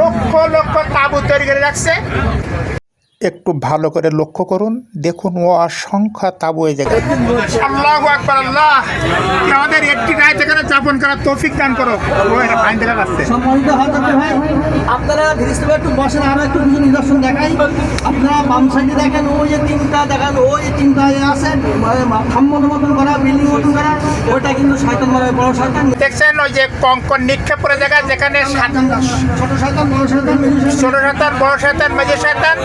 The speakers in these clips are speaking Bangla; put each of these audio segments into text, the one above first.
লক্ষ লক্ষ তাবু তৈরি করে রাখছে একটু ভালো করে লক্ষ্য করুন দেখুন ও অসংখ্য তাবু এই জায়গায়। আল্লাহ আকবার আল্লাহ! আমাদের একটি রায় এখানে যাপন করার তৌফিক দান করো। সম্মানিত হজরত ভাই আপনারা ধীরে একটু বসেন আরও একটু কিছু নিদর্শন দেখাই। আপনারা বাম সাইডে দেখেন ওই যে তিনটা দেখেন ওই যে তিনটা আছে খাম্মর মতন করা বিল্ডিং মতন করা ওইটা কিন্তু শয়তান মানে বড় শয়তান। দেখছেন ওই যে কঙ্কন নিক্ষেপ করে জায়গা যেখানে সাত- ছোট শয়তান বড় শয়তান। ছোট শয়তান বড় শয়তান মেজে শয়তান।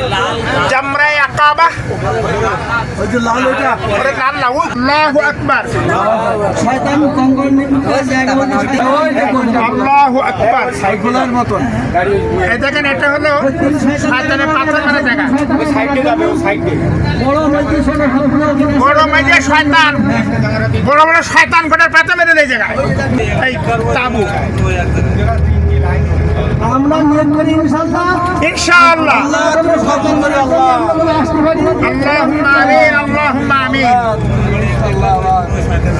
ওই লাল ওইটা ওরে লাল? লাউ আল্লাহু আকবার। শয়তান কঙ্গল জায়গা মধ্যে শয়তান আল্লাহু আকবার। সাইকেলের মতন। এই দেখেন এটা হলো শয়তানের পাথর মারা জায়গা। বড় বড় মেজে শয়তান। বড় বড় শয়তান ঘটের পাতা মেরে দেয় জায়গায়। এই তাবু। আমরা নিয়ত করি ইনশাআল্লাহ। ইনশাআল্লাহ। আল্লাহ তুমি সফল করে আল্লাহ। আল্লাহুম্মা আমিন আল্লাহুম্মা আমিন।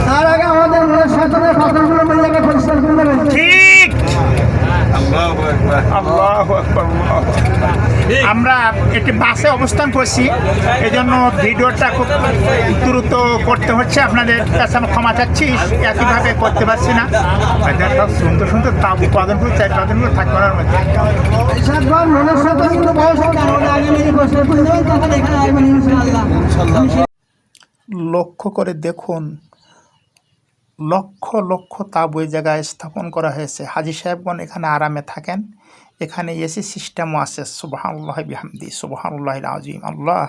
তার আগে আমাদের সাথে পাথরগুলো মিলে পরিষ্কার করে ঠিক। আল্লাহু আকবার। আমরা একটি বাসে অবস্থান করছি। এই জন্য ভিডিওটা খুব দ্রুত করতে হচ্ছে। আপনাদের কাছে আমি ক্ষমা চাচ্ছি। একইভাবে করতে পারছি না। এদের সব সুন্দর সুন্দর তাবু উৎপাদন করে চাই উৎপাদন করে থাকবে আমি লক্ষ্য করে দেখুন লক্ষ লক্ষ তাবু এই জায়গায় স্থাপন করা হয়েছে। হাজি সাহেবগণ এখানে আরামে থাকেন। এখানে এসি সিস্টেমও আছে সুবাহান্লাহ বিহামদি সুবাহান্লাহ আজিম আল্লাহ।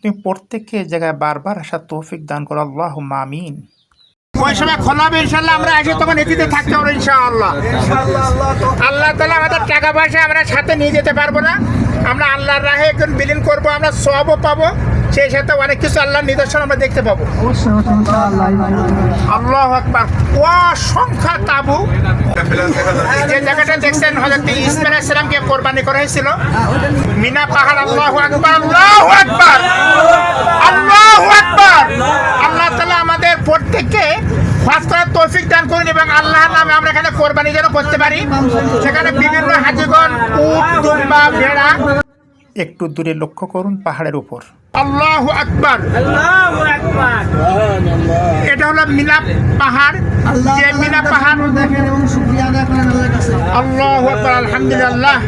তুমি প্রত্যেককে জায়গায় বারবার আসা তৌফিক দান করো আল্লাহ মামিন সময় ইনশাল্লাহ আমরা তখন আল্লাহ আমাদের টাকা পয়সা আমরা সাথে নিয়ে যেতে পারব না। আমরা আল্লাহর রাহে একজন বিলীন করব, আমরা সবও পাবো। সেই সাথে অনেক কিছু আল্লাহর নিদর্শন আমরা দেখতে পাবো। আল্লাহ আকবার। অসংখ্য তাবু। যে জায়গাটা দেখছেন হজরত ইসমাইল ইসলামকে কোরবানি করা হয়েছিল। মিনা পাহাড় আল্লাহ আকবার আল্লাহ আকবার আল্লাহ আকবার। আল্লাহ তালা আমাদের প্রত্যেককে ফাঁস করার তৌফিক দান করুন এবং আল্লাহর নামে আমরা এখানে কোরবানি যেন করতে পারি। সেখানে বিভিন্ন হাজিগণ উট দুম্বা ভেড়া। একটু দূরে লক্ষ্য করুন পাহাড়ের উপর। আল্লাহ আকবর। এটা হলো মিলাপ পাহাড়। আল্লাহ যে মিলাপ পাহাড় দেখেন এবং শুকরিয়া আদায় করেন আল্লাহর কাছে। আল্লাহ আকবার আলহামদুলিল্লাহ।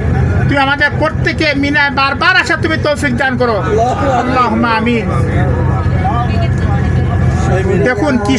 তুমি আমাদের প্রত্যেকে মিনায় বারবার আসা তুমি তৌফিক দান করো। আল্লাহ আমিন। দেখুন কি